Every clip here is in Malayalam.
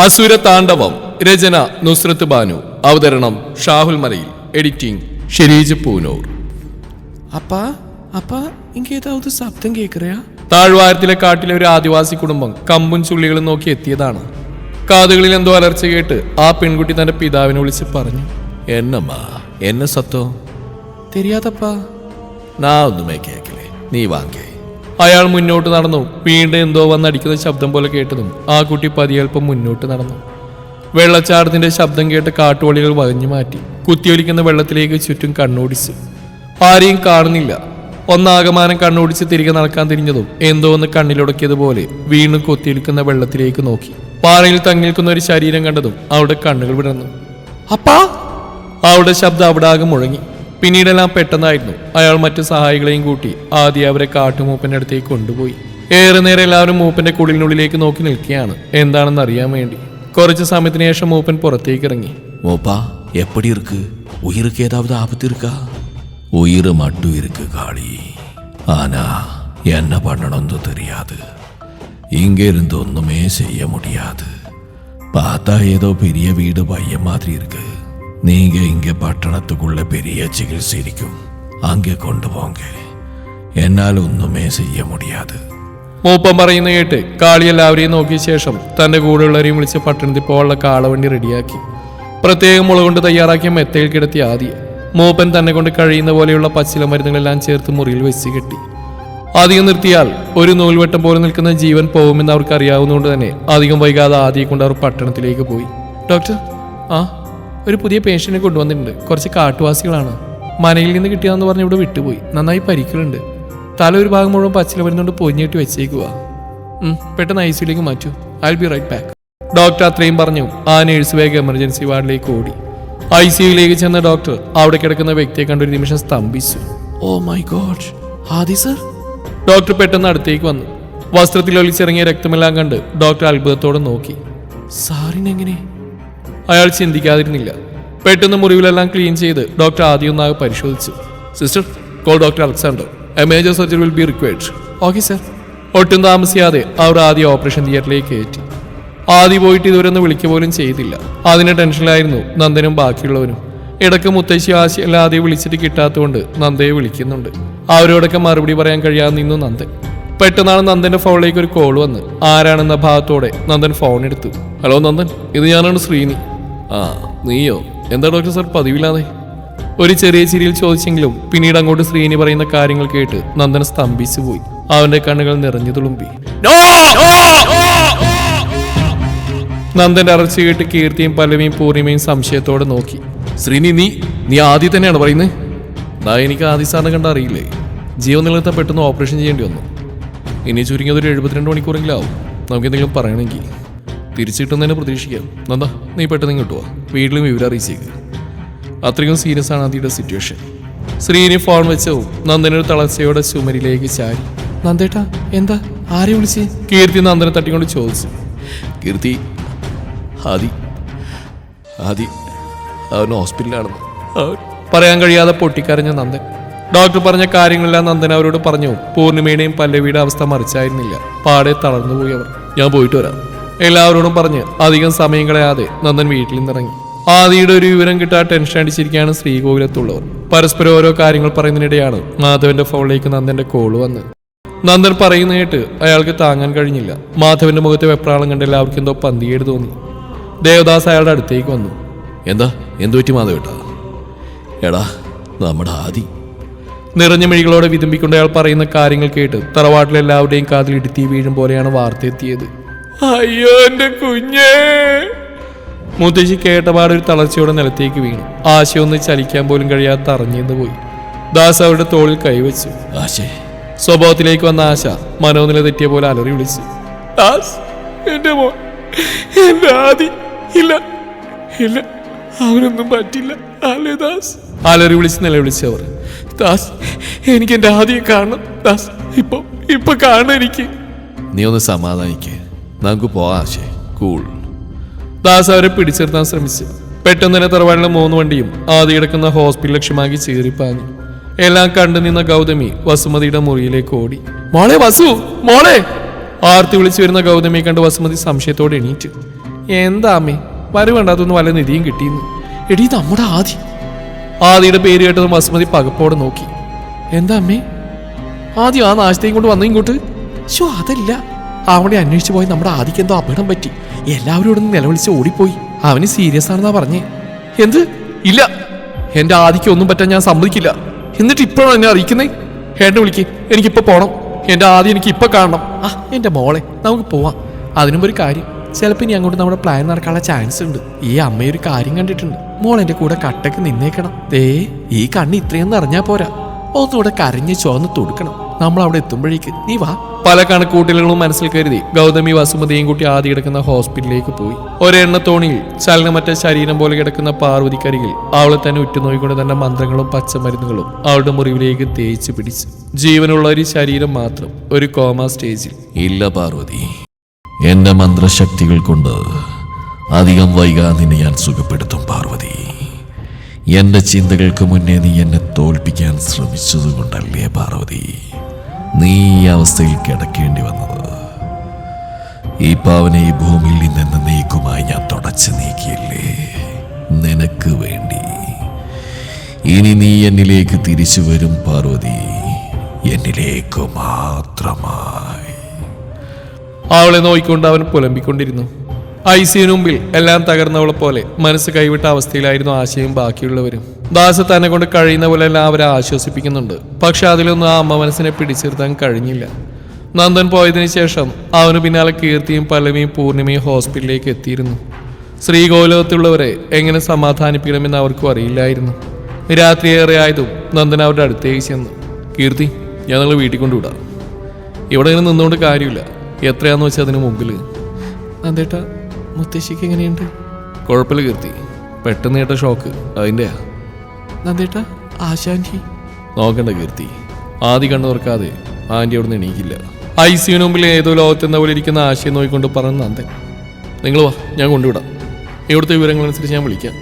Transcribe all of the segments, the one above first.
അസുര താണ്ഡവം രചന നുസ്രത്ത് ബാനു. അവതരണം ഷാഹുൽ മലയിൽ. എഡിറ്റിംഗ് ഷെരീജ് പൂനൂർ. അപ്പാ അപ്പാ ഇങ്ങേതാവത് ശബ്ദം കേക്കറിയാ? താഴ്വാരത്തിലെ കാട്ടിലെ ഒരു ആദിവാസി കുടുംബം കമ്പുൻ ചുള്ളികളും നോക്കി എത്തിയതാണ്. കാതുകളിൽ എന്തോ അലർച്ച കേട്ട് ആ പെൺകുട്ടി തന്റെ പിതാവിനെ വിളിച്ച് പറഞ്ഞു എന്നമ്മാ എന്നെ സത്തോ? തെരിയാതപ്പാ. നാ ഒന്നുമേ കേക്കില്ലേ നീ വാങ്ങേ അയാൾ മുന്നോട്ട് നടന്നു. വീണ്ടും എന്തോ വന്നടിക്കുന്ന ശബ്ദം പോലെ കേട്ടതും ആ കുട്ടി പതിയൽപ്പം മുന്നോട്ട് നടന്നു. വെള്ളച്ചാടത്തിന്റെ ശബ്ദം കേട്ട് കാട്ടുവളികൾ വകഞ്ഞു മാറ്റി. കുത്തിയൊലിക്കുന്ന വെള്ളത്തിലേക്ക് ചുറ്റും കണ്ണോടിച്ചു. ആരെയും കാണുന്നില്ല. ഒന്നാകമാനം കണ്ണോടിച്ച് തിരികെ നടക്കാൻ തിരിഞ്ഞതും എന്തോ ഒന്ന് കണ്ണിലുടക്കിയതുപോലെ വീണ്ടും കൊത്തിയൊലിക്കുന്ന വെള്ളത്തിലേക്ക് നോക്കി. പാറയിൽ തങ്ങിൽക്കുന്ന ഒരു ശരീരം കണ്ടതും അവിടെ കണ്ണുകൾ വിടർന്നു. അപ്പാ! അവിടെ ശബ്ദം അവിടെ ആകെ മുഴങ്ങി. പിന്നീടെല്ലാം പെട്ടെന്നായിരുന്നു അയാൾ മറ്റു സഹായികളെയും കൂട്ടി ആദ്യം അവരെ കാട്ടുമൂപ്പന്റെ അടുത്തേക്ക് കൊണ്ടുപോയി ഏറെ നേരം എല്ലാവരും മൂപ്പന്റെ കുടിലിനുള്ളിലേക്ക് നോക്കി നിൽക്കുകയാണ് എന്താണെന്ന് അറിയാൻ വേണ്ടി കുറച്ച് സമയത്തിന് ശേഷം മൂപ്പൻ പുറത്തേക്ക് ഇറങ്ങി மோப்பா எப்படி இருக்கு உயிருக்கு ஏதாவது ஆபத்து இருக்கா உயிர் மட்டும் இருக்கு காளி ஆனா என்ன பண்ணணும்னு தெரியாது இங்க இருந்து ஒண்ணுமே செய்ய முடியாது பார்த்தா ஏதோ பெரிய வீடு பையன் மாதிரி இருக்கு நீங்க இங்க பட்டணத்துக்குள்ள பெரிய சிகிச்சை இருக்கும் அங்கே கொண்டு போங்க என்னால் ஒண்ணுமே செய்ய முடியாது മൂപ്പൻ പറയുന്ന കേട്ട് കാളി എല്ലാവരെയും നോക്കിയ ശേഷം തന്റെ കൂടെയുള്ളവരെയും വിളിച്ച് പട്ടണത്തിൽ പോകാനുള്ള കാളവണ്ടി റെഡിയാക്കി പ്രത്യേകം മുള കൊണ്ട് തയ്യാറാക്കിയ മെത്തയിൽ കിടത്തി ആദ്യം മൂപ്പൻ തന്നെ കൊണ്ട് കഴിയുന്ന പോലെയുള്ള പച്ചില മരുന്നുകളെല്ലാം ചേർത്ത് മുറിയിൽ വെച്ച് കെട്ടി അധികം നിർത്തിയാൽ ഒരു നൂൽവട്ടം പോലെ നിൽക്കുന്ന ജീവൻ പോകുമെന്ന് അവർക്ക് അറിയാവുന്നതുകൊണ്ട് തന്നെ അധികം വൈകാതെ ആദ്യം കൊണ്ട് അവർ പട്ടണത്തിലേക്ക് പോയി ഡോക്ടർ ആ ഒരു പുതിയ പേഷ്യനെ കൊണ്ടുവന്നിട്ടുണ്ട്. കുറച്ച് കാട്ടുവാസികളാണ്. മനയിൽ നിന്ന് കിട്ടിയതെന്ന് പറഞ്ഞ് ഇവിടെ വിട്ടുപോയി. നന്നായി പരിക്കലുണ്ട്. തല ഒരു ഭാഗം മുഴുവൻ പച്ചില വരുന്നുകൊണ്ട് പൊഞ്ഞിട്ട് വെച്ചേക്കുക പെട്ടെന്ന് ഐ സിയിലേക്ക് മാറ്റൂ. I B right back doctor അത്രയും പറഞ്ഞു. ആ നേഴ്സ് വേഗം എമർജൻസി വാർഡിലേക്ക് ഓടി. ഐ സിയുലേക്ക് ചെന്ന ഡോക്ടർ അവിടെ കിടക്കുന്ന വ്യക്തിയെ കണ്ട ഒരു നിമിഷം സ്തംഭിച്ചു. ഓ my god Adi sir? Doctor പെട്ടെന്ന് അടുത്തേക്ക് വന്നു. വസ്ത്രത്തിൽ ഒലിച്ചിറങ്ങിയ രക്തമെല്ലാം കണ്ട് ഡോക്ടർ അത്ഭുതത്തോടെ നോക്കി. സാറിനെങ്ങനെ? അയാൾ ചിന്തിക്കാതിരുന്നില്ല. പെട്ടെന്ന് മുറിവിലെല്ലാം ക്ലീൻ ചെയ്ത് ഡോക്ടർ ആദ്യം ഒന്നാകെ പരിശോധിച്ചു. Sister call doctor Alexander. A major surgery will be required. Okay sir. ഒട്ടും താമസിയാതെ അവർ ആദ്യ ഓപ്പറേഷൻ തിയേറ്ററിലേക്ക് കയറ്റി. ആദ്യ പോയിട്ട് ഇതുവരെ ഒന്ന് വിളിക്ക പോലും ചെയ്തില്ല. അതിന്റെ ടെൻഷനിലായിരുന്നു നന്ദനും ബാക്കിയുള്ളവരും. ഇടയ്ക്ക് മുത്തശ്ശി അല്ല ആദ്യം വിളിച്ചിട്ട് കിട്ടാത്തതുകൊണ്ട് നന്ദയെ വിളിക്കുന്നുണ്ട്. അവരോടൊക്കെ മറുപടി പറയാൻ കഴിയാതെ നിന്നു നന്ദൻ. പെട്ടെന്നാണ് നന്ദന്റെ ഫോണിലേക്ക് ഒരു കോൾ വന്ന്. ആരാണെന്ന ഭാഗത്തോടെ നന്ദൻ ഫോൺ എടുത്തു. ഹലോ നന്ദൻ ഇത് ഞാനാണ് ശ്രീനി. ആ നീയോ? എന്താ ഡോക്ടർ സാർ പതിവില്ലാതെ? ഒരു ചെറിയ ചിരിയിൽ ചോദിച്ചെങ്കിലും പിന്നീട് അങ്ങോട്ട് ശ്രീനി പറയുന്ന കാര്യങ്ങൾ കേട്ട് നന്ദൻ സ്തംഭിച്ചു പോയി. അവന്റെ കണ്ണുകൾ നിറഞ്ഞു തുളുമ്പി. നന്ദന്റെ അറച്ചു കേട്ട് കീർത്തിയും പല്ലവിയും പൂർണിമയും സംശയത്തോടെ നോക്കി. ശ്രീനി നീ നീ ആദ്യം തന്നെയാണ് പറയുന്നത് ദാ എനിക്ക് ആദ്യ സാറിനെ കണ്ട അറിയില്ലേ? ജീവൻ നിലനിർത്താൻ പെട്ടെന്ന് ഓപ്പറേഷൻ ചെയ്യേണ്ടി വന്നു. ഇനി ചുരുങ്ങിയത് ഒരു എഴുപത്തിരണ്ട് മണിക്കൂറെങ്കിലും ആവും. നമുക്ക് എന്തെങ്കിലും പറയണമെങ്കിൽ. തിരിച്ചു കിട്ടുന്നതിനെ പ്രതീക്ഷിക്കാം. നന്ദ നീ പെട്ടെന്ന് വാ. വീട്ടിലും വിവരം അറിയിച്ചേക്ക് അത്രയും സീരിയസ് ആണ് അതിയുടെ സിറ്റുവേഷൻ ശ്രീനി ഫോൺ വെച്ചോ നന്ദനൊരു തളർച്ചയോടെ ചുമരിലേക്ക് ചാരി നന്ദേട്ടാ എന്താ? ആരെ വിളിച്ച്? കീർത്തി നന്ദനെ തട്ടിക്കൊണ്ട് ചോദിച്ചു. കീർത്തി ആദി ആദി അവൻ ഹോസ്പിറ്റലിലാണെന്ന്. പറയാൻ കഴിയാതെ പൊട്ടിക്കരഞ്ഞ നന്ദൻ. ഡോക്ടർ പറഞ്ഞ കാര്യങ്ങളെല്ലാം നന്ദൻ അവരോട് പറഞ്ഞു. പൂർണിമയുടെയും പല്ലവിയുടെ അവസ്ഥ മറിച്ചായിരുന്നില്ല. പാടെ തളർന്നുപോയി അവർ. ഞാൻ പോയിട്ട് വരാം. എല്ലാവരോടും പറഞ്ഞ് അധികം സമയം കളയാതെ നന്ദൻ വീട്ടിൽ നിന്നിറങ്ങി. ആദിയുടെ ഒരു വിവരം കിട്ടാൻ ടെൻഷൻ അടിച്ചിരിക്കുകയാണ് ശ്രീകോവിലത്തുള്ളവർ. പരസ്പരം ഓരോ കാര്യങ്ങൾ പറയുന്നതിനിടെയാണ് മാധവന്റെ ഫോണിലേക്ക് നന്ദന്റെ കോൾ വന്ന് നന്ദൻ പറയുന്ന കേട്ട് അയാൾക്ക് താങ്ങാൻ കഴിഞ്ഞില്ല. മാധവന്റെ മുഖത്തെ വെപ്രാളം കണ്ട് എല്ലാവർക്കും എന്തോ പന്തിയേട് തോന്നി. ദേവദാസ് അയാളുടെ അടുത്തേക്ക് വന്നു. എന്താ? എന്തു പറ്റി മാധവേട്ടാ? എടാ നമ്മുടെ ആദി. നിറഞ്ഞ മിഴികളോടെ വിതുമ്പിക്കൊണ്ട് അയാൾ പറയുന്ന കാര്യങ്ങൾ കേട്ട് തറവാട്ടിലെല്ലാവരുടെയും കാതിൽ ഇടുത്തി വീഴും പോലെയാണ് വാർത്ത എത്തിയത്. അയ്യോ എന്റെ കുഞ്ഞേ. മുത്തശ്ശി കേട്ടപാട് ഒരു തളർച്ചയോടെ നിലത്തേക്ക് വീണു. ആശയൊന്ന് ചലിക്കാൻ പോലും കഴിയാതെ തറഞ്ഞെന്ന് പോയി. ദാസ് അവരുടെ തോളിൽ കൈവച്ചു. ആശേ. സ്വഭാവത്തിലേക്ക് വന്ന ആശ മനോനില തെറ്റിയ പോലെ അലറി വിളിച്ചു. ദാസ് എന്റെ മോൻ എന്റെ ആദി ഇല്ല ഇല്ല അവനൊന്നും പറ്റില്ല. അല്ലേ ദാസ്? അലറി വിളിച്ച് നിലവിളിച്ചവർ ദാസ് എനിക്ക് എന്റെ ആദിയെ കാണണം. ദാസ് ഇപ്പൊ ഇപ്പൊ കാണണം എനിക്ക്. നീ ഒന്ന് സമാധാനിക്ക്. നമുക്ക് പോവാം ആശേ. കൂൾ ദാസ് അവരെ പിടിച്ചെടുത്താൻ ശ്രമിച്ചു. പെട്ടെന്ന് തന്നെ തറവാടിലെ മൂന്ന് വണ്ടിയും ആദ്യം കിടക്കുന്ന ഹോസ്പിറ്റൽ ലക്ഷ്യമാക്കി ചീറിപ്പാഞ്ഞു എല്ലാം കണ്ടു നിന്ന ഗൗതമി വസുമതിയുടെ മുറിയിലേക്ക് ഓടി. മോളെ വസു മോളെ! ആർത്തി വിളിച്ചു വരുന്ന ഗൗതമിയെ കണ്ട് വസുമതി സംശയത്തോടെ എണീറ്റു. എന്താ അമ്മേ? വരവേണ്ടാത്തൊന്നും വല്ല നിധിയും കിട്ടിയെന്ന്. എടി നമ്മുടെ ആദി. ആദിയുടെ പേര് കേട്ടതും വസുമതി പകപ്പോടെ നോക്കി. എന്താ അമ്മേ? ആദ്യം ആ നാശത്തെയും കൊണ്ട് വന്നു ഇങ്ങോട്ട്? ശോ അതല്ല. അവിടെ അന്വേഷിച്ചു പോയി നമ്മുടെ ആദിക്ക് എന്തോ അപകടം പറ്റി. എല്ലാവരും ഇവിടെ നിന്ന് നിലവിളിച്ച് ഓടിപ്പോയി. അവന് സീരിയസ് ആണെന്നാ പറഞ്ഞേ. എന്ത്? ഇല്ല. എന്റെ ആദിക്ക് ഒന്നും പറ്റാൻ ഞാൻ സമ്മതിക്കില്ല. എന്നിട്ട് ഇപ്പോഴാണ് എന്നെ അറിയിക്കുന്നേ? ഏട്ടൻ വിളിക്ക്. എനിക്കിപ്പോ പോണം. എന്റെ ആദി എനിക്ക് ഇപ്പൊ കാണണം. ആ എന്റെ മോളെ നമുക്ക് പോവാം. അതിനും ഒരു കാര്യം. ചിലപ്പോൾ ഇനി അങ്ങോട്ട് നമ്മുടെ പ്ലാൻ നടക്കാനുള്ള ചാൻസ് ഉണ്ട്. ഈ അമ്മയൊരു കാര്യം കണ്ടിട്ടുണ്ട്. മോൾ എന്റെ കൂടെ കട്ടക്ക് നിന്നേക്കണം. ദേ ഈ കണ്ണ് ഇത്രയും നിറഞ്ഞാ പോരാ. ഒന്നുകൂടെ കരഞ്ഞ് ചുവന്ന് തുടുക്കണം. നമ്മൾ അവിടെ എത്തുമ്പോഴേക്ക് നീ വാ. പല കണക്കൂട്ടലുകളും മനസ്സിൽ കരുതി ഗൗതമി വസുമതിയും കൂട്ടി ആദ്യ കിടക്കുന്ന ഹോസ്പിറ്റലിലേക്ക് പോയി. ഒരെണ്ണ തോണിയിൽ ചലനമറ്റ ശരീരം പോലെ കിടക്കുന്ന പാർവതിക്കരികിൽ അവളെ തന്നെ ഉറ്റുനോയിക്കൊണ്ട് തന്നെ മന്ത്രങ്ങളും പച്ചമരുന്നുകളും അവളുടെ മുറിവിലേക്ക് തേച്ച് പിടിച്ചു. ജീവനുള്ള ഒരു ശരീരം മാത്രം ഒരു കോമ സ്റ്റേജിൽ. ഇല്ല പാർവതി. എന്റെ മന്ത്രശക്തികൾ കൊണ്ട് അധികം വൈകാതെ നിന്നെ ഞാൻ സുഖപ്പെടുത്തും പാർവതി. എന്റെ ചിന്തകൾക്ക് മുന്നേ നീ എന്നെ തോൽപ്പിക്കാൻ ശ്രമിച്ചതുകൊണ്ടല്ലേ പാർവതി. നീ ഈ അവസ്ഥയിൽ കിടക്കേണ്ടി വന്നത്. ഈ പാവനെ ഈ ഭൂമിയിൽ നിന്ന് നീക്കുമായി ഞാൻ തുടച്ചു നീക്കിയില്ലേ? നിനക്ക് വേണ്ടി. ഇനി നീ എന്നിലേക്ക് തിരിച്ചു വരും പാർവതി. എന്നിലേക്ക് മാത്രമായി. അവളെ നോയിക്കൊണ്ട് അവൻ പുലമ്പിക്കൊണ്ടിരുന്നു. ഐസിയു മുമ്പിൽ എല്ലാം തകർന്നവളെ പോലെ മനസ്സ് കൈവിട്ട അവസ്ഥയിലായിരുന്നു ആശയും ബാക്കിയുള്ളവരും. ദാസ തന്നെ കൊണ്ട് കഴിയുന്ന പോലെ എല്ലാം അവരെ ആശ്വസിപ്പിക്കുന്നുണ്ട്. പക്ഷെ അതിലൊന്നും ആ അമ്മ മനസ്സിനെ പിടിച്ചിരുത്താൻ കഴിഞ്ഞില്ല. നന്ദൻ പോയതിനു ശേഷം അവന് പിന്നാലെ കീർത്തിയും പല്ലവിയും പൂർണിമയും ഹോസ്പിറ്റലിലേക്ക് എത്തിയിരുന്നു. ശ്രീകോലത്തിലുള്ളവരെ എങ്ങനെ സമാധാനിപ്പിക്കണമെന്ന് അവർക്കും അറിയില്ലായിരുന്നു. രാത്രി ഏറെ ആയതും നന്ദൻ അവരുടെ അടുത്തേക്ക് ചെന്നു. കീർത്തി ഞാൻ നിങ്ങൾ വീട്ടിൽ കൊണ്ടുവിടാം. ഇവിടെ ഇങ്ങനെ നിന്നുകൊണ്ട് കാര്യമില്ല. എത്രയാന്ന് വെച്ചാൽ അതിന് മുമ്പിൽ നന്ദേട്ട മുത്തശ്ശിക്ക് എങ്ങനെയുണ്ട്? കുഴപ്പമില്ല കീർത്തി. പെട്ടെന്ന് കേട്ട ഷോക്ക് അതിന്റെയാ നന്ദേട്ട ആശാൻജി നോക്കണ്ട കീർത്തി. ആദ്യ കണ്ണു തുറക്കാതെ ആന്റി അവിടെ നിന്ന് എണീക്കില്ല. ഐ സിയുന് മുമ്പിൽ ഏതോ ലോകത്തെന്ന പോലെ ഇരിക്കുന്ന ആശയം നോക്കിക്കൊണ്ട് പറഞ്ഞു നന്ദൻ. നിങ്ങൾ വാ ഞാൻ കൊണ്ടുവിടാം. ഇവിടുത്തെ വിവരങ്ങളനുസരിച്ച് ഞാൻ വിളിക്കാം.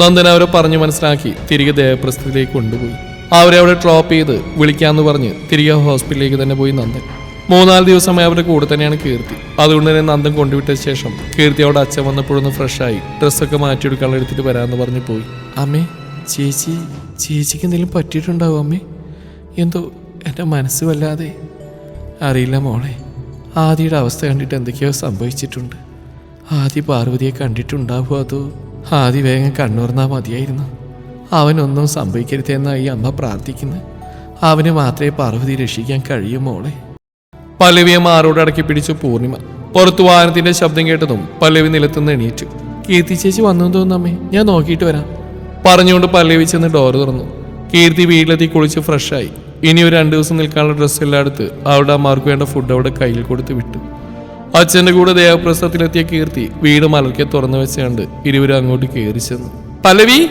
നന്ദൻ അവരെ പറഞ്ഞു മനസ്സിലാക്കി തിരികെ ദേവപ്രസ്ഥത്തിലേക്ക് കൊണ്ടുപോയി. അവരെ അവിടെ ഡ്രോപ്പ് ചെയ്ത് വിളിക്കാമെന്ന് പറഞ്ഞ് തിരികെ ഹോസ്പിറ്റലിലേക്ക് തന്നെ പോയി നന്ദൻ. മൂന്നാൽ ദിവസമായി അവരുടെ കൂടെ തന്നെയാണ് കീർത്തി. അതുകൊണ്ട് തന്നെ നന്ദൻ കൊണ്ടുവിട്ട ശേഷം കീർത്തി അവിടെ അച്ഛൻ വന്നപ്പോഴൊന്ന് ഫ്രഷായി ഡ്രസ്സൊക്കെ മാറ്റിയെടുക്കാൻ എടുത്തിട്ട് വരാമെന്ന് പറഞ്ഞു പോയി. അമ്മേ ചേച്ചി ചേച്ചിക്ക് എന്തെങ്കിലും പറ്റിയിട്ടുണ്ടാവും അമ്മേ? എന്തോ എന്റെ മനസ്സ് വല്ലാതെ. അറിയില്ല മോളെ. ആദിയുടെ അവസ്ഥ കണ്ടിട്ട് എന്തൊക്കെയോ സംഭവിച്ചിട്ടുണ്ട്. ആദി പാർവതിയെ കണ്ടിട്ടുണ്ടാവുമോ അതോ? ആദി വേഗം കണ്ണുറന്നാൽ മതിയായിരുന്നു. അവനൊന്നും സംഭവിക്കരുതെന്നായി അമ്മ പ്രാർത്ഥിക്കുന്നു. അവന് മാത്രമേ പാർവതി രക്ഷിക്കാൻ കഴിയൂ മോളെ. പല്ലവിയെ മാറോട് അടക്കി പിടിച്ചു പൂർണിമ. പുറത്തു വാഹനത്തിന്റെ ശബ്ദം കേട്ടതും പല്ലവി നിലത്തുനിന്ന് എണീറ്റു. കീർത്തി ചേച്ചി വന്നു തോന്നുന്നു ഞാൻ നോക്കിയിട്ട് വരാം. പറഞ്ഞുകൊണ്ട് പല്ലവി ചെന്ന് ഡോർ തുറന്നു. കീർത്തി വീട്ടിലെത്തി കുളിച്ച് ഫ്രഷായി ഇനി ഒരു രണ്ടു ദിവസം നിൽക്കാനുള്ള ഡ്രസ്സ് എല്ലാം എടുത്ത് അവിടെ അമ്മമാർക്ക് വേണ്ട ഫുഡ് അവിടെ കയ്യിൽ കൊടുത്ത് വിട്ടു. അച്ഛന്റെ കൂടെ ദേവപ്രസവത്തിലെത്തിയ കീർത്തി വീട് മലർക്കെ തുറന്നു വെച്ചുകൊണ്ട് ഇരുവരും അങ്ങോട്ട് കയറി ചെന്നു. പല്ലവി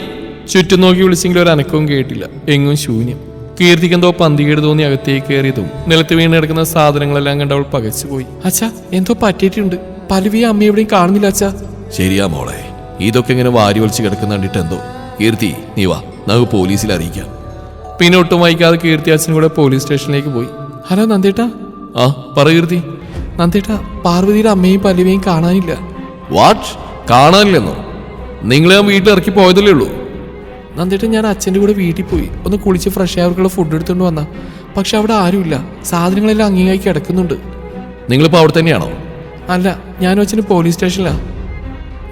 ചുറ്റും നോക്കി വിളിച്ചെങ്കിലും ഒരു അനക്കവും കേട്ടില്ല. എങ്ങും ശൂന്യം. കീർത്തിക്ക് എന്തോ പന്തികേട് തോന്നി അകത്തേക്ക് കയറിയതും നിലത്ത് വീണ് കിടക്കുന്ന സാധനങ്ങളെല്ലാം കണ്ട് അവൾ പകച്ചുപോയി. അച്ഛാ എന്തോ പറ്റിയിട്ടുണ്ട്. പലവിയെ അമ്മ എവിടെയും കാണുന്നില്ല അച്ഛാ. ശരിയാ മോളെ. ഇതൊക്കെ ഇങ്ങനെ വാരി വലിച്ച് കിടക്കുന്ന കണ്ടിട്ട് എന്തോ. കീർത്തി നീ വാ. നമുക്ക് പോലീസിൽ അറിയിക്കാം. പിന്നെ ഒട്ടും വായിക്കാതെ കീർത്തി അച്ഛനും കൂടെ പോലീസ് സ്റ്റേഷനിലേക്ക് പോയി. ഹലോ നന്ദേട്ടാ. ആ പറ കീർത്തി. നന്ദേട്ടാ പാർവതിയുടെ അമ്മയും പല്ലവിയും കാണാനില്ല. വാട്ട് കാണാനില്ലെന്നോ? നിങ്ങളെ ഞാൻ വീട്ടിൽ ഇറക്കി പോയതല്ലേ ഉള്ളൂ. നന്ദേട്ടാ ഞാൻ അച്ഛന്റെ കൂടെ വീട്ടിൽ പോയി. ഒന്ന് കുളിച്ച് ഫ്രഷ് ആയവർക്കുള്ള അവർക്കുള്ള ഫുഡ് എടുത്തുകൊണ്ട് വന്ന. പക്ഷെ അവിടെ ആരുമില്ല. സാധനങ്ങളെല്ലാം അങ്ങിങ്ങായി കിടക്കുന്നുണ്ട്. നിങ്ങളിപ്പോൾ അവിടെ തന്നെയാണോ? അല്ല ഞാനും അച്ഛന് പോലീസ് സ്റ്റേഷനിലാണ്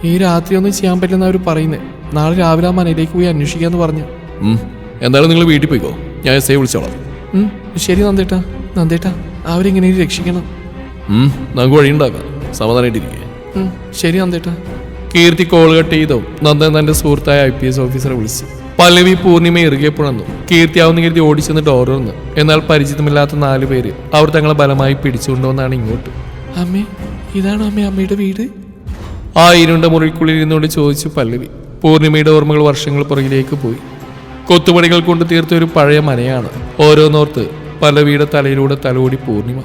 ഈ രാത്രി ഒന്നും ചെയ്യാൻ പറ്റില്ലെന്ന് അവർ പറയുന്നത് നാളെ രാവിലെ ആ മനയിലേക്ക് പോയി അന്വേഷിക്കാന്ന് പറഞ്ഞു. എന്തായാലും നിങ്ങൾ വീട്ടിൽ പോയിക്കോ. ഞാൻ എസ് ഐ വിളിച്ചോളാം. ശരി നന്ദേട്ടാ. നന്ദേട്ടാ അവരെങ്ങനെ രക്ഷിക്കണം. നമുക്ക് വഴിയുണ്ടാക്കാം. സമാധാനമായിട്ടിരിക്കേ ശരി നന്ദേട്ടാ. കീർത്തി കോൾ കട്ട് ചെയ്തോ. നന്ദൻ തന്റെ സുഹൃത്തായ ഐ പി എസ് ഓഫീസറെ വിളിച്ചു. പല്ലവി പൂർണിമ ഇറുകെ പുണർന്നു കീർത്തിയാവുന്ന കീർത്തി ഓടിച്ചെന്ന് ഡോർ വന്നു എന്നാൽ പരിചിതമില്ലാത്ത നാലു പേര് അവർ തങ്ങളെ ബലമായി പിടിച്ചുകൊണ്ടുവന്നാണ് ഇങ്ങോട്ട്. അമ്മേ ഇതാണ് അമ്മേ അമ്മയുടെ വീട്? ആ ഇരുണ്ട മുറിക്കുള്ളിൽ ഇരുന്നുകൊണ്ട് ചോദിച്ചു പല്ലവി. പൂർണിമയുടെ ഓർമ്മകൾ വർഷങ്ങൾ പുറകിലേക്ക് പോയി. കൊത്തുപണികൾ കൊണ്ട് തീർത്ത ഒരു പഴയ മനയാണ്. ഓരോന്നോർത്ത് പല്ലവിയുടെ തലയിലൂടെ തലോടി പൂർണിമ.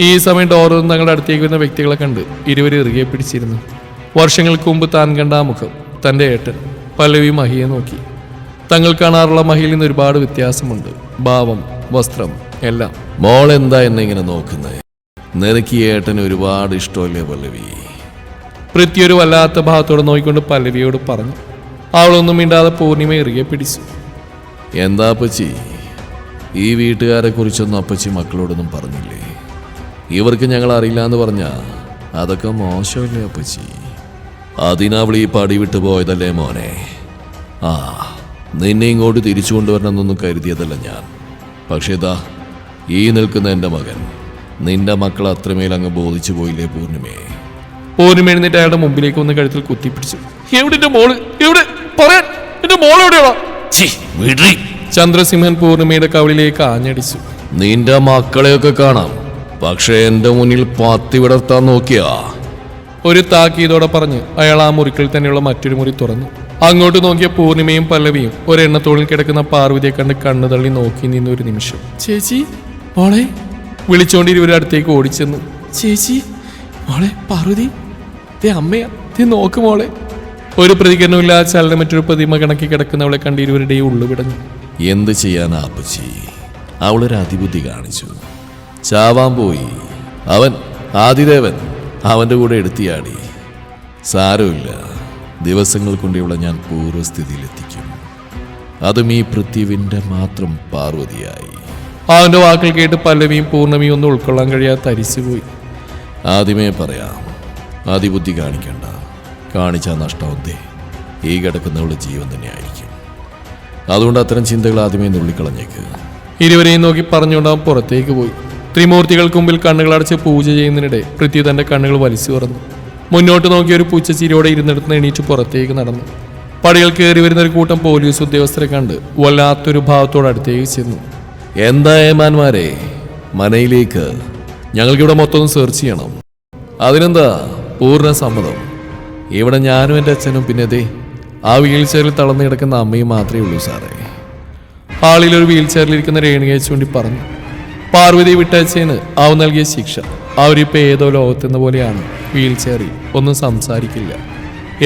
ഈ സമയം ഡോറിൽ തങ്ങളുടെ അടുത്തേക്ക് വരുന്ന വ്യക്തികളെ കണ്ട് ഇരുവരും ഇറുകെ പിടിച്ചിരുന്നു. വർഷങ്ങൾക്ക് മുമ്പ് താൻ കണ്ട ആ മുഖം തന്റെ ഏട്ടൻ പല്ലവി മഹിയെ നോക്കി. തങ്ങൾ കാണാറുള്ള മഹിയിൽ നിന്ന് ഒരുപാട് വ്യത്യാസമുണ്ട്. ഭാവം വസ്ത്രം എല്ലാം. മോൾ എന്താ എന്നെ ഇങ്ങനെ നോക്കുന്നത് നിനക്ക് ഈ ഏട്ടന് ഒരുപാട് ഇഷ്ടമല്ലേ പല്ലവി? പൃഥ്വി ഒരു വല്ലാത്ത ഭാഗത്തോട് നോക്കിക്കൊണ്ട് പല്ലവിയോട് പറഞ്ഞു. അവളൊന്നും മിണ്ടാതെ പൂർണിമ ഇറുകെ പിടിച്ചു. എന്താ അപ്പച്ചി? ഈ വീട്ടുകാരെ കുറിച്ചൊന്നും അപ്പച്ചി മക്കളോടൊന്നും പറഞ്ഞില്ലേ? ഇവർക്ക് ഞങ്ങൾ അറിയില്ല എന്ന് പറഞ്ഞാ അതൊക്കെ മോശമല്ലേ അപ്പച്ചി? അതിനവൾ ഈ പടി വിട്ടു പോയതല്ലേ മോനെ? ആ നിന്നെ ഇങ്ങോട്ട് തിരിച്ചു കൊണ്ടുവരണമെന്നൊന്നും കരുതിയതല്ല ഞാൻ. പക്ഷേ ഇതാ ഈ നിൽക്കുന്ന എന്റെ മകൻ നിന്റെ മക്കൾ അത്രമേൽ അങ്ങ് ബോധിച്ചു പോയില്ലേ പൂർണിമയെ പൂർണിമ എഴുന്നേറ്റ് അയാളുടെ മുമ്പിലേക്ക് വന്ന് കഴുത്തിൽ കുത്തിപ്പിടിച്ചു. എവിടെ മോൾ? എവിടെ? പറയാൻ. എന്റെ മോൾ എവിടെയാണോ ചന്ദ്രസിംഹൻ പൂർണിമയുടെ കവളിലേക്ക് ആഞ്ഞടിച്ചു. നിന്റെ മക്കളെയൊക്കെ കാണാം. പക്ഷേ എന്റെ മുന്നിൽ പാത്തി വിടർത്താൻ നോക്കിയാ. ഒരു താക്കീതോടെ പറഞ്ഞ് അയാൾ ആ മുറിക്കിൽ തന്നെയുള്ള മറ്റൊരു മുറി തുറന്നു. അങ്ങോട്ട് നോക്കിയ പൂർണിമയും പല്ലവിയും ഒരെണ്ണത്തോളിൽ കിടക്കുന്ന പാർവതിയെ കണ്ട് കണ്ണു തള്ളി നോക്കി നിന്ന ഒരു നിമിഷം. ചേച്ചി മോളെ. വിളിച്ചോണ്ട് ഇരുവരും അടുത്തേക്ക് ഓടിച്ചെന്നു. ചേച്ചി മോളെ പാർവതി. ദേ അമ്മയാ ദേ നോക്ക് മോളെ. ഒരു പ്രതികരണമില്ലാതെ ചലനം മറ്റൊരു പ്രതിമ കണക്കി കിടക്കുന്നവളെ കണ്ട് ഇരുവരുടെയും ഉള്ളു വിടഞ്ഞു. എന്ത് ചെയ്യാനാ അപ്പച്ചി? അവളൊരു അതിബുദ്ധി കാണിച്ചു. ചാവാൻ പോയി. അവൻ ആദിദേവൻ. അവന്റെ കൂടെ എടുത്തിയാടി. സാരമില്ല. ദിവസങ്ങൾ കൊണ്ട് ഇവളെ ഞാൻ പൂർവസ്ഥിതിയിലെത്തിക്കും. അതും ഈ പൃഥ്വിന്റെ മാത്രം പാർവതിയായി. അവന്റെ വാക്കുകൾ കേട്ട് പല്ലവിയും പൂർണമിയും ഒന്നും ഉൾക്കൊള്ളാൻ കഴിയാതെ അരിച്ചുപോയി ആദ്യമേ പറയാം അതിബുദ്ധി കാണിക്കണ്ട. കാണിച്ച നഷ്ടമൊന്നേ ഈ കിടക്കുന്നവളുടെ ജീവൻ തന്നെയായിരിക്കും. അതുകൊണ്ട് അത്തരം ചിന്തകൾ ആദ്യമേ നുള്ളിക്കളഞ്ഞേക്ക്. ഇരുവരെയും നോക്കി പറഞ്ഞുകൊണ്ട് അവൻ പുറത്തേക്ക് പോയി. ത്രിമൂർത്തികൾക്ക് മുമ്പിൽ കണ്ണുകൾ അടച്ച് പൂജ ചെയ്യുന്നതിനിടെ പൃഥ്വി തന്റെ കണ്ണുകൾ വലിച്ചു തുറന്നു. മുന്നോട്ട് നോക്കി ഒരു പൂച്ച പൂച്ചച്ചിരിയോടെ ഇരുന്നിടത്ത് എണീറ്റ് പുറത്തേക്ക് നടന്നു. പടികൾ കയറി വരുന്ന ഒരു കൂട്ടം പോലീസ് ഉദ്യോഗസ്ഥരെ കണ്ട് വല്ലാത്തൊരു ഭാവത്തോട് അടുത്തേക്ക് ചെന്നു. എന്താ ഏമാന്മാരെ? മനയിലേക്ക്. ഞങ്ങൾക്കിവിടെ മൊത്തം സെർച്ച് ചെയ്യണം. അതിനെന്താ? പൂർണ സമ്മതം. ഇവിടെ ഞാനും എന്റെ അച്ഛനും പിന്നെ ദേ ആ വീൽ ചെയറിൽ തളർന്നു കിടക്കുന്ന അമ്മയും മാത്രമേ ഉള്ളൂ സാറേ. ഹാളിൽ ഒരു വീൽ ചെയറിലിരിക്കുന്ന രേണുകയെ പറഞ്ഞു. പാർവതി വിട്ടയച്ചേന് അവൻ നൽകിയ ശിക്ഷ. അവരിപ്പോ ഏതോ ലോകത്തെന്ന പോലെയാണ്. വീൽ ചെയറിൽ ഒന്നും സംസാരിക്കില്ല.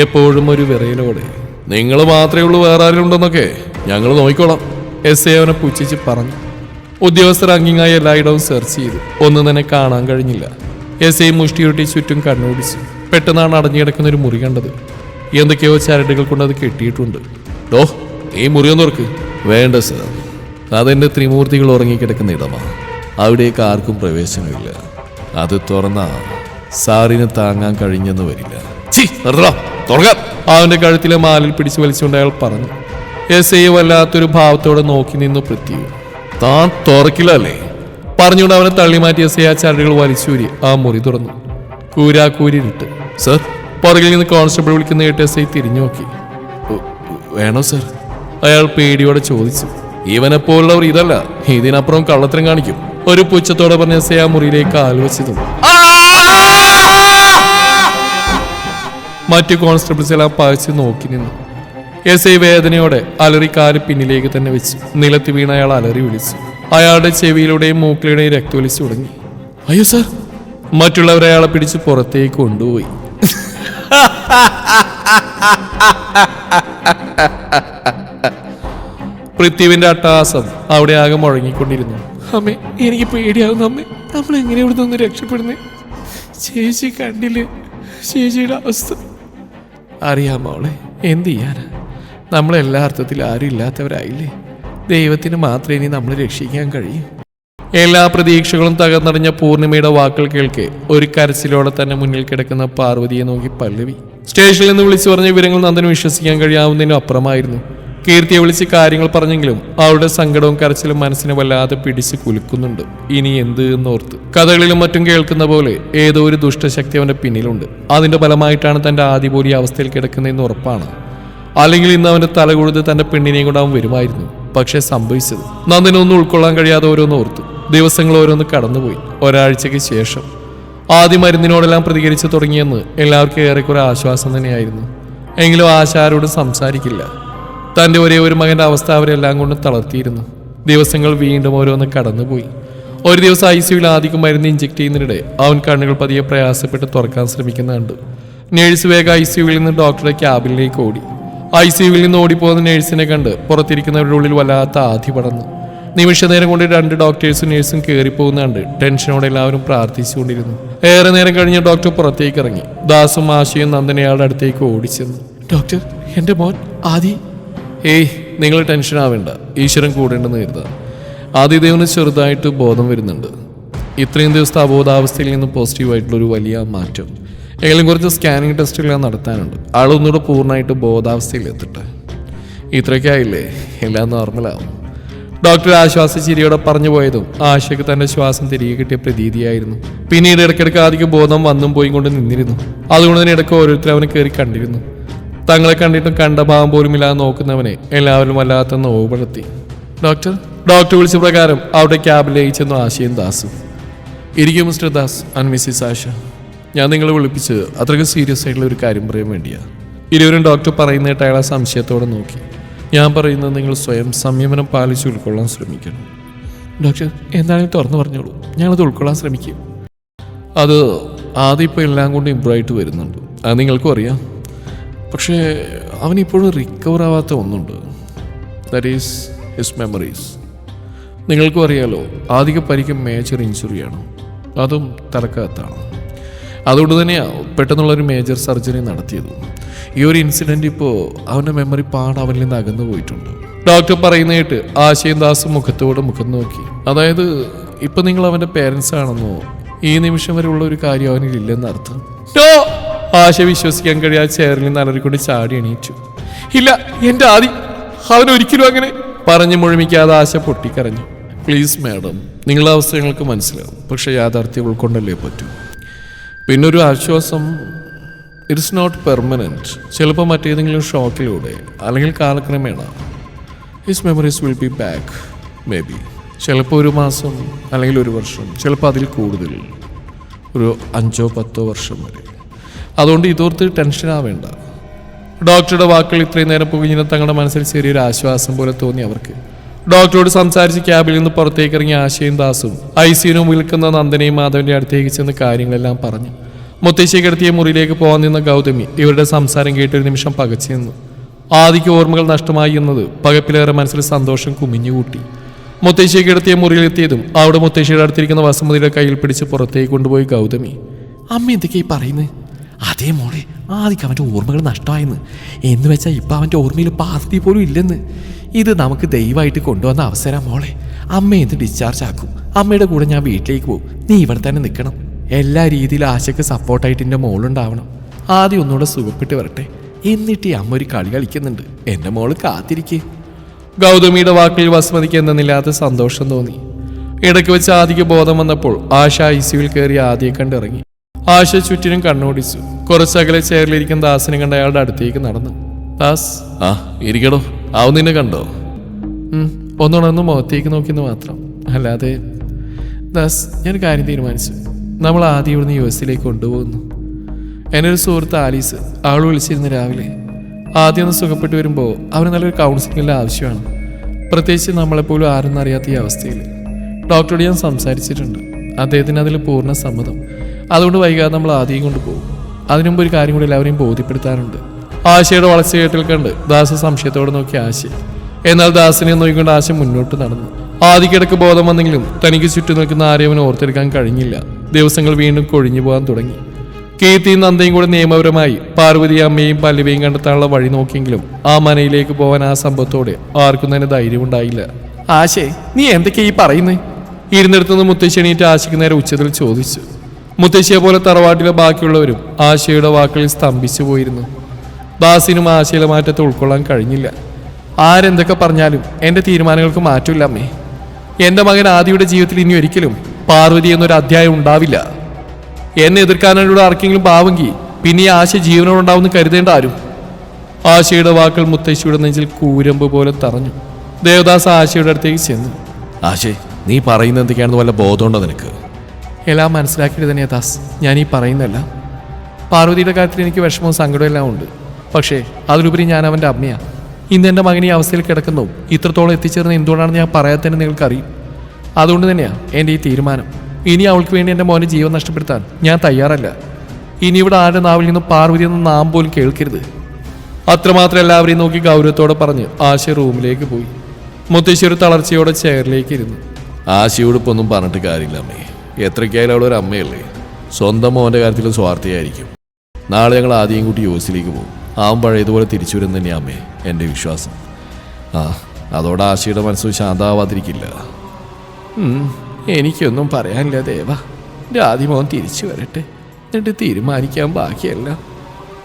എപ്പോഴും ഒരു വിറയലോടെ. നിങ്ങൾ മാത്രമേ ഉള്ളൂ വേറെ ആരും ഉണ്ടെന്നൊക്കെ. ഞങ്ങൾ നോക്കിക്കോളാം എസ് എ അവനെ പുച്ഛിച്ച് പറഞ്ഞു. ഉദ്യോഗസ്ഥർ അങ്ങിങ്ങായി എല്ലായിടവും സെർച്ച് ചെയ്തു. ഒന്നും തന്നെ കാണാൻ കഴിഞ്ഞില്ല. എസ് ഐ മുഷ്ടിയുരുട്ടി ചുറ്റും കണ്ണോടിച്ചു. പെട്ടെന്നാണ് അടഞ്ഞുകിടക്കുന്ന ഒരു മുറി കണ്ടത്. എന്തൊക്കെയോ ചരടുകൾ കൊണ്ട് അത് കെട്ടിയിട്ടുണ്ട്. ഡോ ഈ മുറിയൊന്നും ഓർക്ക് വേണ്ട സർ. അതെന്റെ ത്രിമൂർത്തികൾ ഉറങ്ങിക്കിടക്കുന്ന ഇടമാണ് അവിടേക്ക് ആർക്കും പ്രവേശനമില്ല. അത് തുറന്ന സാറിന് താങ്ങാൻ കഴിഞ്ഞെന്ന് വരില്ല. അവന്റെ കഴുത്തിലെ മാലിൽ പിടിച്ചു വലിച്ചുകൊണ്ട് അയാൾ പറഞ്ഞു എസ് ഐ വല്ലാത്തൊരു ഭാവത്തോടെ നോക്കി നിന്നു പൃഥ്വി. താൻ തുറക്കില്ല അല്ലേ പറഞ്ഞുകൊണ്ട് അവനെ തള്ളി മാറ്റി എസ് ഐ ആ ചരടുകൾ വലിച്ചൂരി ആ മുറി തുറന്നു. കൂരാക്കൂരിട്ട് സർ? പുറകിൽ നിന്ന് കോൺസ്റ്റബിൾ വിളിക്കുന്ന കേട്ട് എസ് ഐ തിരിഞ്ഞു നോക്കി വേണോ സർ? അയാൾ പേടിയോടെ ചോദിച്ചു ഇവനെപ്പോലുള്ളവർ ഇതല്ല. ഇതിനപ്പുറം കള്ളത്തരം കാണിക്കും. ഒരു പുച്ഛത്തോടെ പറഞ്ഞ ആ മുറിയിലേക്ക് ആലോചിച്ചു മറ്റു കോൺസ്റ്റബിൾസ് എല്ലാം പായിച്ച് നോക്കി നിന്നു. എസ് ഐ വേദനയോടെ അലറി കാൽ പിന്നിലേക്ക് തന്നെ വെച്ചു. നിലത്ത് വീണ അയാൾ അലറി വിളിച്ചു. അയാളുടെ ചെവിയിലൂടെയും മൂക്കിലൂടെയും രക്തമൊലിച്ചു തുടങ്ങി. അയ്യോ സർ. മറ്റുള്ളവരെ അയാളെ പിടിച്ച് പുറത്തേക്ക് കൊണ്ടുപോയി. പൃഥ്വിന്റെ അട്ടഹാസം അവിടെ ആകെ മുഴങ്ങിക്കൊണ്ടിരുന്നു. അമ്മേ എനിക്ക് പേടിയാവുന്നു അമ്മേ. നമ്മൾ എങ്ങനെ ഇവിടെ നിന്ന് രക്ഷപ്പെടുന്നേ? ചേച്ചി കണ്ടില്ലേ? ചേച്ചിയുടെ അവസ്ഥ. അറിയാം മോളെ എന്ത് ചെയ്യാനാ? നമ്മളെല്ലാ അർത്ഥത്തിലും ആരും ഇല്ലാത്തവരായില്ലേ? ദൈവത്തിന് മാത്രമേ ഇനി നമ്മളെ രക്ഷിക്കാൻ കഴിയൂ. എല്ലാ പ്രതീക്ഷകളും തകർന്നടഞ്ഞ പൂർണിമയുടെ വാക്കുകൾ കേൾക്കെ ഒരു കരച്ചിലോടെ തന്നെ മുന്നിൽ കിടക്കുന്ന പാർവതിയെ നോക്കി പല്ലവി. സ്റ്റേഷനിൽ നിന്ന് വിളിച്ചു പറഞ്ഞ വിവരങ്ങൾ നന്ദന് വിശ്വസിക്കാൻ കഴിയാവുന്നതിനും അപ്പുറമായിരുന്നു. കീർത്തിയെ വിളിച്ച് കാര്യങ്ങൾ പറഞ്ഞെങ്കിലും അവളുടെ സങ്കടവും കരച്ചിലും മനസ്സിനെ വല്ലാതെ പിടിച്ച് കുലുക്കുന്നുണ്ട്. ഇനി എന്ത് എന്നോർത്ത്. കഥകളിലും മറ്റും കേൾക്കുന്ന പോലെ ഏതോ ഒരു ദുഷ്ടശക്തി അവന്റെ പിന്നിലുണ്ട്. അതിന്റെ ഫലമായിട്ടാണ് തന്റെ ആദിപോലി അവസ്ഥയിൽ കിടക്കുന്നതെന്ന് ഉറപ്പാണ്. അല്ലെങ്കിൽ ഇന്ന് അവന്റെ തല കൊഴുത് തന്റെ പെണ്ണിനെയും കൊണ്ട് അവൻ വരുമായിരുന്നു. പക്ഷെ സംഭവിച്ചത് നന്ദിനൊന്നും ഉൾക്കൊള്ളാൻ കഴിയാതെ ഓരോന്ന് ഓർത്തു. ദിവസങ്ങൾ ഓരോന്ന് കടന്നുപോയി. ഒരാഴ്ചയ്ക്ക് ശേഷം. ആദ്യ മരുന്നിനോടെല്ലാം പ്രതികരിച്ചു തുടങ്ങിയെന്ന് എല്ലാവർക്കും ഏറെക്കുറെ ആശ്വാസം തന്നെയായിരുന്നു. എങ്കിലും ആശാരോട് സംസാരിക്കില്ല. തന്റെ ഒരേ ഒരു മകന്റെ അവസ്ഥ അവരെല്ലാം കൊണ്ടും തളർത്തിയിരുന്നു. ദിവസങ്ങൾ വീണ്ടും ഓരോന്ന് കടന്നുപോയി. ഒരു ദിവസം ഐ സിയുവിൽ ആദ്യം മരുന്ന് ഇഞ്ചെക്ട് ചെയ്യുന്നതിനിടെ അവൻ കണ്ണുകൾ പതിയെ പ്രയാസപ്പെട്ട് തുറക്കാൻ ശ്രമിക്കുന്ന കണ്ടു നേഴ്സ് വേഗം ഐ സിയുവിൽ നിന്ന് ഡോക്ടറെ ക്യാബിനിലേക്ക് ഓടി. ഐ സിയുവിൽ നിന്ന് ഓടിപ്പോകുന്ന നേഴ്സിനെ കണ്ട് പുറത്തിരിക്കുന്നവരുടെ ഉള്ളിൽ വല്ലാത്ത ആധി പടന്നു നിമിഷ നേരം കൊണ്ട് രണ്ട് ഡോക്ടേഴ്സും നേഴ്സും കയറിപ്പോകുന്ന ടെൻഷനോടെ എല്ലാവരും പ്രാർത്ഥിച്ചുകൊണ്ടിരുന്നു. ഏറെ നേരം കഴിഞ്ഞ ഡോക്ടർ പുറത്തേക്ക് ഇറങ്ങി. ദാസും ആശയും നന്ദനയാളുടെ അടുത്തേക്ക് ഓടിച്ചെന്നു. ഡോക്ടർ എന്റെ മോൻ ആദി ഏയ് നിങ്ങൾ ടെൻഷൻ ആവേണ്ട. ഈശ്വരൻ കൂടേണ്ടെന്ന് കരുതുക. ആദിദേവന് ചെറുതായിട്ട് ബോധം വരുന്നുണ്ട്. ഇത്രയും ദിവസത്തെ അബോധാവസ്ഥയിൽ നിന്ന് പോസിറ്റീവായിട്ടുള്ളൊരു വലിയ മാറ്റം. എങ്കിലും കുറച്ച് സ്കാനിങ് ടെസ്റ്റുകൾ നടത്താനുണ്ട്. ആളൊന്നുകൂടെ പൂർണമായിട്ട് ബോധാവസ്ഥയിൽ എത്തിട്ട്. ഇത്രയൊക്കെ ആയില്ലേ? എല്ലാം നോർമലാവും ഡോക്ടർ ആശ്വാസ ചിരിയോടെ പറഞ്ഞു പോയതും ആശയ്ക്ക് തന്റെ ശ്വാസം തിരികെ കിട്ടിയ പ്രതീതിയായിരുന്നു. പിന്നീട് ഇടയ്ക്കിടയ്ക്ക് ആദ്യം ബോധം വന്നും പോയി കൊണ്ട് നിന്നിരുന്നു. അതുകൊണ്ട് തന്നെ ഇടയ്ക്ക് ഓരോരുത്തർ അവനെ കയറി കണ്ടിരുന്നു. തങ്ങളെ കണ്ടിട്ടും കണ്ട ഭാവം പോലും ഇല്ലാതെ നോക്കുന്നവനെ എല്ലാവരും വല്ലാത്ത നോവുപെടുത്തി ഡോക്ടർ? ഡോക്ടർ വിളിച്ച പ്രകാരം അവിടെ ക്യാബിൽ ലയിച്ചെന്നു ആശയും ദാസും. ഇരിക്കും Mr Das. And Mrs Asha ഞാൻ നിങ്ങളെ വിളിപ്പിച്ച് അത്രയ്ക്ക് സീരിയസ് ആയിട്ടുള്ള ഒരു കാര്യം പറയാൻ വേണ്ടിയാ. ഇരുവരും ഡോക്ടർ പറയുന്നതായിട്ട് അയാളെ സംശയത്തോടെ നോക്കി. ഞാൻ പറയുന്നത് നിങ്ങൾ സ്വയം സംയമനം പാലിച്ച് ഉൾക്കൊള്ളാൻ ശ്രമിക്കണം. ഡോക്ടർ എന്താണെങ്കിലും തുറന്നു പറഞ്ഞോളൂ. ഞങ്ങളത് ഉൾക്കൊള്ളാൻ ശ്രമിക്കും. അത് ആദ്യം ഇപ്പോൾ എല്ലാം കൊണ്ട് ഇമ്പ്രൂവ് ആയിട്ട് വരുന്നുണ്ട്. അത് നിങ്ങൾക്കും അറിയാം. പക്ഷേ അവനിപ്പോഴും റിക്കവർ ആവാത്ത ഒന്നുണ്ട്. ദാറ്റ് ഈസ് ഹിസ് മെമ്മറീസ് നിങ്ങൾക്കും അറിയാലോ ആദ്യ പരിക്ക് മേജർ ഇഞ്ചുറിയാണ് അതും തലക്കകത്താണ്. അതുകൊണ്ട് തന്നെയാണ് പെട്ടെന്നുള്ളൊരു മേജർ സർജറി നടത്തിയത്. ഈ ഒരു ഇൻസിഡന്റ് ഇപ്പോൾ അവന്റെ മെമ്മറി പാട് അവനിൽ നിന്ന് അകന്നു പോയിട്ടുണ്ട്. ഡോക്ടർ പറയുന്ന കേട്ട് ആശയം ദാസ് മുഖത്തോട് മുഖം നോക്കി. അതായത് ഇപ്പം നിങ്ങൾ അവന്റെ പേരൻസ് ആണെന്നോ ഈ നിമിഷം വരെയുള്ള ഒരു കാര്യം നോ! ആശ വിശ്വസിക്കാൻ കഴിയാതെ ചെയറിൽ നിന്ന് അലറിക്കൊണ്ട് ചാടി എണീറ്റു. ഇല്ല എന്റെ ആദി അവൻ ഒരിക്കലും അങ്ങനെ. പറഞ്ഞു മുഴുമിക്കാതെ ആശ പൊട്ടിക്കരഞ്ഞു. പ്ലീസ് മാഡം നിങ്ങളുടെ അവസ്ഥ ഞങ്ങൾക്ക് മനസ്സിലാവും. പക്ഷെ യാഥാർത്ഥ്യം ഉൾക്കൊണ്ടല്ലേ പറ്റൂ. പിന്നൊരു ആശ്വാസം ഇറ്റ്സ് നോട്ട് പെർമനന്റ് ചിലപ്പോൾ മറ്റേതെങ്കിലും ഷോക്കിലൂടെ അല്ലെങ്കിൽ കാലക്രമേണ his memories will be back maybe ചിലപ്പോൾ ഒരു മാസം അല്ലെങ്കിൽ ഒരു വർഷം ചിലപ്പോൾ അതിൽ കൂടുതൽ ഒരു അഞ്ചോ പത്തോ വർഷം വരെ. അതുകൊണ്ട് ഇതോർത്ത് ടെൻഷൻ ആവേണ്ട ഡോക്ടറുടെ വാക്കുകൾ ഇത്രയും നേരം പുകഞ്ഞിരുന്ന തങ്ങളുടെ മനസ്സിൽ ചെറിയൊരു ആശ്വാസം പോലെ തോന്നി അവർക്ക്. ഡോക്ടറോട് സംസാരിച്ച് ക്യാബിൽ നിന്ന് പുറത്തേക്ക് ഇറങ്ങിയ ആശയും ദാസും ഐ സിനും വിൽക്കുന്ന നന്ദനയും മാധവന്റെ അടുത്തേക്ക് ചെന്ന് കാര്യങ്ങളെല്ലാം പറഞ്ഞു. മുത്തശ്ശി കിടത്തിയ മുറിയിലേക്ക് പോകാൻ നിന്ന ഗൗതമി ഇവരുടെ സംസാരം കേട്ടൊരു നിമിഷം പകച്ചു നിന്നു. ആദിക്ക് ഓർമ്മകൾ നഷ്ടമായി എന്നത് പകപ്പിലേറെ മനസ്സിൽ സന്തോഷം കുമിഞ്ഞുകൂട്ടി. മുത്തശ്ശിയെ കിടത്തിയ മുറിയിലെത്തിയതും അവിടെ മുത്തശ്ശിയുടെ അടുത്തിരിക്കുന്ന വസുമതിയുടെ കയ്യിൽ പിടിച്ച് പുറത്തേക്ക് കൊണ്ടുപോയി ഗൗതമി. അമ്മ എന്തൊക്കെയായി പറയുന്നത് അതേ മോളെ ആദ്യം അവന്റെ ഓർമ്മകൾ നഷ്ടമായെന്ന്. എന്ന് വെച്ചാൽ ഇപ്പം അവന്റെ ഓർമ്മയിൽ പാർട്ടി പോലും ഇല്ലെന്ന്. ഇത് നമുക്ക് ദയവായിട്ട് കൊണ്ടുവന്ന അവസരം മോളെ. അമ്മ എന്ത് ഡിസ്ചാർജ് ആക്കും? അമ്മയുടെ കൂടെ ഞാൻ വീട്ടിലേക്ക് പോകും. നീ ഇവിടെ തന്നെ നിൽക്കണം. എല്ലാ രീതിയിലും ആശയ്ക്ക് സപ്പോർട്ടായിട്ട് എന്റെ മോളുണ്ടാവണം. ആദ്യം ഒന്നുകൂടെ സുഖപ്പെട്ട് വരട്ടെ. എന്നിട്ട് ഈ അമ്മ ഒരു കളി കളിക്കുന്നുണ്ട്. എന്റെ മോൾ കാത്തിരിക്കേ. ഗൗതമിയുടെ വാക്കിൽ വസുമതിക്ക് എന്തെന്നില്ലാത്ത സന്തോഷം തോന്നി. ഇടയ്ക്ക് വെച്ച് ആദിക്ക് ബോധം വന്നപ്പോൾ ആശ ഐ സിയുവിൽ കയറി ആദ്യം കണ്ടിറങ്ങി. ആശ ചുറ്റിനും കണ്ണോടിച്ചു കുറച്ചകലെ ചേറിലിരിക്കുന്ന ദാസിനെ കണ്ട് അയാളുടെ അടുത്തേക്ക് നടന്നു. ദാസ്? ആ ഇരിക്കടോ. ആവും നിന്നെ കണ്ടോ? ഒന്നുണർന്ന് മുഖത്തേക്ക് നോക്കിയെന്ന് മാത്രം. അല്ലാതെ ദാസ് ഞാൻ കാര്യം തീരുമാനിച്ചു. നമ്മൾ ആദ്യം ഇവിടുന്ന് യു എസിലേക്ക് കൊണ്ടുപോകുന്നു. എന്റെ ഒരു സുഹൃത്ത് ആലീസ് അവൾ വിളിച്ചിരുന്നു രാവിലെ. ആദ്യം ഒന്ന് സുഖപ്പെട്ട് വരുമ്പോൾ അവന് നല്ലൊരു കൗൺസിലിങ്ങിന്റെ ആവശ്യമാണ്. പ്രത്യേകിച്ച് നമ്മളെപ്പോലും ആരെന്നറിയാത്ത ഈ അവസ്ഥയിൽ. ഡോക്ടറോട് ഞാൻ സംസാരിച്ചിട്ടുണ്ട്. അദ്ദേഹത്തിന് അതിൽ പൂർണ സമ്മതം. അതുകൊണ്ട് വൈകാതെ നമ്മൾ ആദ്യം കൊണ്ടുപോകും. അതിനുമുമ്പ് ഒരു കാര്യം കൂടി എല്ലാവരെയും ബോധ്യപ്പെടുത്താനുണ്ട്. ആശയുടെ വളർച്ച കേട്ടിൽ കണ്ട് ദാസ് സംശയത്തോടെ നോക്കി ആശ. എന്നാൽ ദാസിനെ നോക്കിക്കൊണ്ട് ആശ മുന്നോട്ട് നടന്നു. ആദ്യക്കിടക്ക് ബോധം വന്നെങ്കിലും തനിക്ക് ചുറ്റും നിൽക്കുന്ന ആരെയും ഓർത്തെടുക്കാൻ കഴിഞ്ഞില്ല. ദിവസങ്ങൾ വീണ്ടും കൊഴിഞ്ഞു പോകാൻ തുടങ്ങി. കീർത്തിയും നന്ദയും കൂടെ നിയമപരമായി പാർവതി അമ്മയും പല്ലവിയും കണ്ടെത്താനുള്ള വഴി നോക്കിയെങ്കിലും ആ മനയിലേക്ക് പോകാൻ ആ സംഭവത്തോടെ ആർക്കും തന്നെ ധൈര്യമുണ്ടായില്ല. ആശേ നീ എന്തൊക്കെയാ ഈ പറയുന്നേ? ഇരുന്നിടത്തുനിന്ന് മുത്തശ്ശി എണീറ്റ് ആശയ്ക്ക് നേരെ ഉച്ചത്തിൽ ചോദിച്ചു. മുത്തശ്ശിയെ പോലെ തറവാട്ടിലെ ബാക്കിയുള്ളവരും ആശയുടെ വാക്കുകളിൽ സ്തംഭിച്ചു പോയിരുന്നു. ദാസിനും ആശയിലെ മാറ്റത്തെ ഉൾക്കൊള്ളാൻ കഴിഞ്ഞില്ല. ആരെന്തൊക്കെ പറഞ്ഞാലും എന്റെ തീരുമാനങ്ങൾക്ക് മാറ്റമില്ല അമ്മേ. എന്റെ മകൻ ആദിയുടെ ജീവിതത്തിൽ ഇനി ഒരിക്കലും പാർവതി എന്നൊരു അധ്യായം ഉണ്ടാവില്ല. എന്നെ എതിർക്കാനുള്ള ആർക്കെങ്കിലും ഭാവെങ്കിൽ പിന്നെ ഈ ആശ ജീവനോടുണ്ടാവുമെന്ന് കരുതേണ്ട ആരും. ആശയുടെ വാക്കുകൾ മുത്തശ്ശിയുടെ നെഞ്ചിൽ കൂരമ്പ് പോലെ തറഞ്ഞു. ദേവദാസ് ആശയുടെ അടുത്തേക്ക് ചെന്നു. ആശേ നീ പറയുന്നത് എന്തൊക്കെയാണെന്ന് വല്ല ബോധമുണ്ടോ നിനക്ക്? എല്ലാം മനസ്സിലാക്കിയിട്ട് തന്നെയാ ദാസ് ഞാൻ ഈ പറയുന്നല്ല പാർവതിയുടെ കാര്യത്തിൽ എനിക്ക് വിഷമവും സങ്കടവും എല്ലാം ഉണ്ട്. പക്ഷേ അതിലുപരി ഞാൻ അവന്റെ അമ്മയാണ് ഇന്ന് എന്റെ മകൻ ഈ അവസ്ഥയിൽ കിടക്കുന്നു. ഇത്രത്തോളം എത്തിച്ചേർന്ന് എന്തുകൊണ്ടാണെന്ന് ഞാൻ പറയാത്തന്നെ നിങ്ങൾക്കറിയും. അതുകൊണ്ട് തന്നെയാണ് എന്റെ ഈ തീരുമാനം. ഇനി അവൾക്ക് വേണ്ടി എന്റെ മോനെ ജീവൻ നഷ്ടപ്പെടുത്താൻ ഞാൻ തയ്യാറല്ല. ഇനി ഇവിടെ ആരുടെ നാവിൽ നിന്ന് പാർവതി എന്ന നാം പോലും കേൾക്കരുത്. അത്രമാത്രം എല്ലാവരെയും നോക്കി ഗൗരവത്തോടെ പറഞ്ഞ് ആശ റൂമിലേക്ക് പോയി. മുത്തശ്ശി ഒരു തളർച്ചയോടെ ചെയറിലേക്ക് ഇരുന്നു. ആശയോട് ഇപ്പൊ ഒന്നും പറഞ്ഞിട്ട് കാര്യമില്ല അമ്മേ. എത്രയ്ക്കായാലും അവളൊരു അമ്മയല്ലേ. സ്വന്തം മോന്റെ കാര്യത്തിൽ സ്വാർത്ഥയായിരിക്കും. നാളെ ഞങ്ങൾ ആദ്യം കൂട്ടി യോസിലേക്ക് പോകും. ആവും പഴയതുപോലെ തിരിച്ചു വരും തന്നെയാ അമ്മേ എന്റെ വിശ്വാസം. ആ അതോടെ ആശയുടെ മനസ്സ് ശാന്തമാവാതിരിക്കില്ല എനിക്കൊന്നും പറയാനില്ല ദേവ. രാതിമോൻ തിരിച്ചു വരട്ടെ. എന്നിട്ട് തീരുമാനിക്കാൻ ബാക്കിയല്ല.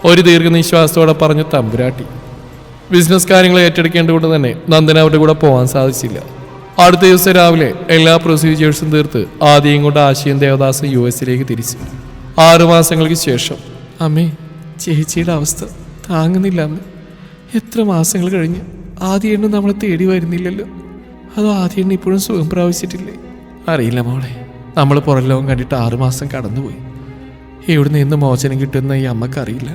ഒരു ദീർഘനിശ്വാസത്തോടെ പറഞ്ഞു തമ്പുരാട്ടി ബിസിനസ് കാര്യങ്ങൾ ഏറ്റെടുക്കേണ്ടതുകൊണ്ട് തന്നെ നന്ദന അവരുടെ കൂടെ പോകാൻ സാധിച്ചില്ല. അടുത്ത ദിവസം രാവിലെ എല്ലാ പ്രൊസീജിയേഴ്സും തീർത്ത് ആദ്യം കൊണ്ട് ആശയം ദേവദാസ് യു എസിലേക്ക് തിരിച്ചു. ആറു മാസങ്ങൾക്ക് ശേഷം അമ്മേ ചേച്ചിയുടെ അവസ്ഥ താങ്ങുന്നില്ല അമ്മ. എത്ര മാസങ്ങൾ കഴിഞ്ഞ് ആദ്യ എണ്ണം നമ്മൾ തേടി വരുന്നില്ലല്ലോ. അതോ ആദ്യം ഇപ്പോഴും സുഖം പ്രാപിച്ചിട്ടില്ലേ? അറിയില്ല മോളെ. നമ്മൾ പുറലോകം കണ്ടിട്ട് ആറുമാസം കടന്നുപോയി. എവിടെ നിന്ന് മോചനം കിട്ടുന്ന ഈ അമ്മക്കറിയില്ല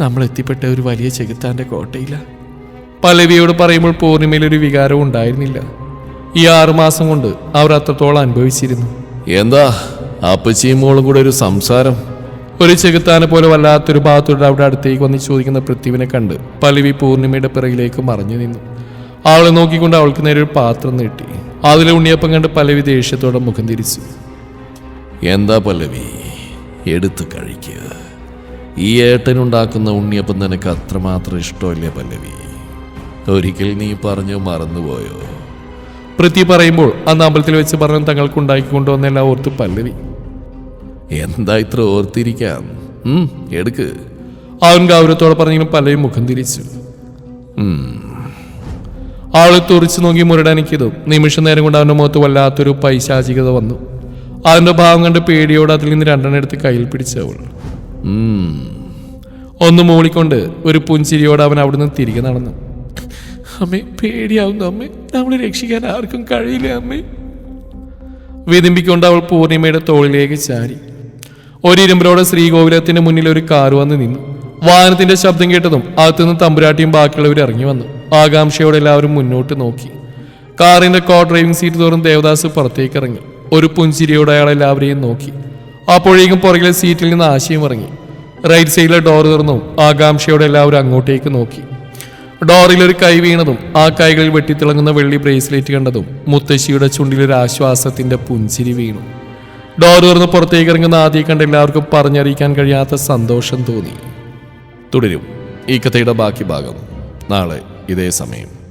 നമ്മൾ എത്തിപ്പെട്ട ഒരു വലിയ ചെകുത്താന്റെ കോട്ടയില്ല പലവിയോട് പറയുമ്പോൾ പൂർണിമയിൽ ഒരു വികാരവും ഉണ്ടായിരുന്നില്ല. ഈ ആറുമാസം കൊണ്ട് അവർ അത്രത്തോളം അനുഭവിച്ചിരുന്നു. എന്താ? അപ്പച്ചിയും മോളും കൂടെ ഒരു സംസാരം? ഒരു ചെകുത്താനെ പോലെ വല്ലാത്തൊരു ഭാഗത്തോടെ അവിടെ അടുത്തേക്ക് വന്ന് ചോദിക്കുന്ന പൃഥ്വിനെ കണ്ട് പലവി പൂർണിമയുടെ പിറകിലേക്ക് മറഞ്ഞു നിന്നു. അവളെ നോക്കിക്കൊണ്ട് അവൾക്ക് നേരെ ഒരു പാത്രം നീട്ടി. അതിൽ ഉണ്ണിയപ്പം കണ്ട് പലവി ദേഷ്യത്തോടെ മുഖം തിരിച്ചു. എന്താ പലവി എടുത്ത് കഴിക്കുക ഈ ഏട്ടനുണ്ടാക്കുന്ന ഉണ്ണിയപ്പം നിനക്ക് അത്രമാത്രം ഇഷ്ടമല്ലേ പല്ലവി? ഒരിക്കൽ നീ പറഞ്ഞു മറന്നുപോയോ? പൃഥ്വി പറയുമ്പോൾ അന്ന് അമ്പലത്തിൽ വെച്ച് പറഞ്ഞ തങ്ങൾക്ക് ഉണ്ടാക്കി കൊണ്ടുവന്ന എല്ലാം ഓർത്ത് പല്ലവി. എന്താ ഇത്ര ഓർത്തിരിക്കാം എടുക്ക്. അവൻ ഗൗരവത്തോടെ പറഞ്ഞെങ്കിലും പല്ലവി മുഖം തിരിച്ചു. ആൾ തുറിച്ചു നോക്കി മുരടനക്കിയതും നിമിഷ നേരം കൊണ്ട് അവന്റെ മുഖത്ത് വല്ലാത്തൊരു പൈശാചികത വന്നു. അവന്റെ ഭാവം കണ്ട് പേടിയോടെ അതിൽ നിന്ന് രണ്ടെണ്ണം എടുത്ത് കയ്യിൽ പിടിച്ചവൾ ഒന്ന് മൂളിക്കൊണ്ട് ഒരു പുഞ്ചിരിയോടെ അവൻ അവിടുന്ന് തിരികെ നടന്നു. അമ്മേ പേടിയാവുന്നു അമ്മേ. നമ്മളെ രക്ഷിക്കാൻ ആർക്കും കഴിയില്ല അമ്മേ. വിതിമ്പിക്കൊണ്ട് അവൾ പൂർണിമയുടെ തോളിലേക്ക് ചാരി ഒരിരുമ്പലോടെ ശ്രീകോവിലത്തിന്റെ മുന്നിൽ ഒരു കാർ വന്ന് നിന്നു. വാഹനത്തിന്റെ ശബ്ദം കേട്ടതും അകത്തുനിന്ന് തമ്പുരാട്ടിയും ബാക്കിയുള്ളവർ ഇറങ്ങി വന്നു. ആകാംക്ഷയോടെ എല്ലാവരും മുന്നോട്ട് നോക്കി. കാറിന്റെ കോ ഡ്രൈവിംഗ് സീറ്റ് തോറും ദേവദാസ് പുറത്തേക്ക് ഇറങ്ങി. ഒരു പുഞ്ചിരിയോടെ അയാൾ എല്ലാവരെയും നോക്കി. അപ്പോഴേക്കും പുറകിലെ സീറ്റിൽ നിന്ന് ആശയം ഇറങ്ങി. റൈറ്റ് സൈഡിലെ ഡോർ തുറന്നു. ആകാംക്ഷയോടെ എല്ലാവരും അങ്ങോട്ടേക്ക് നോക്കി. ഡോറിൽ ഒരു കൈ വീണതും ആ കൈകളിൽ വെട്ടിത്തിളങ്ങുന്ന വെള്ളി ബ്രേസ്ലെറ്റ് കണ്ടതും മുത്തശ്ശിയുടെ ചുണ്ടിലൊരു ആശ്വാസത്തിന്റെ പുഞ്ചിരി വീണു. ഡോർ തുറന്ന് പുറത്തേക്ക് ഇറങ്ങുന്ന ആദ്യം കണ്ട എല്ലാവർക്കും പറഞ്ഞറിയിക്കാൻ കഴിയാത്ത സന്തോഷം തോന്നി. തുടരും ഈ കഥയുടെ ബാക്കി ഭാഗം. നാളെ ഇതേ സമയം.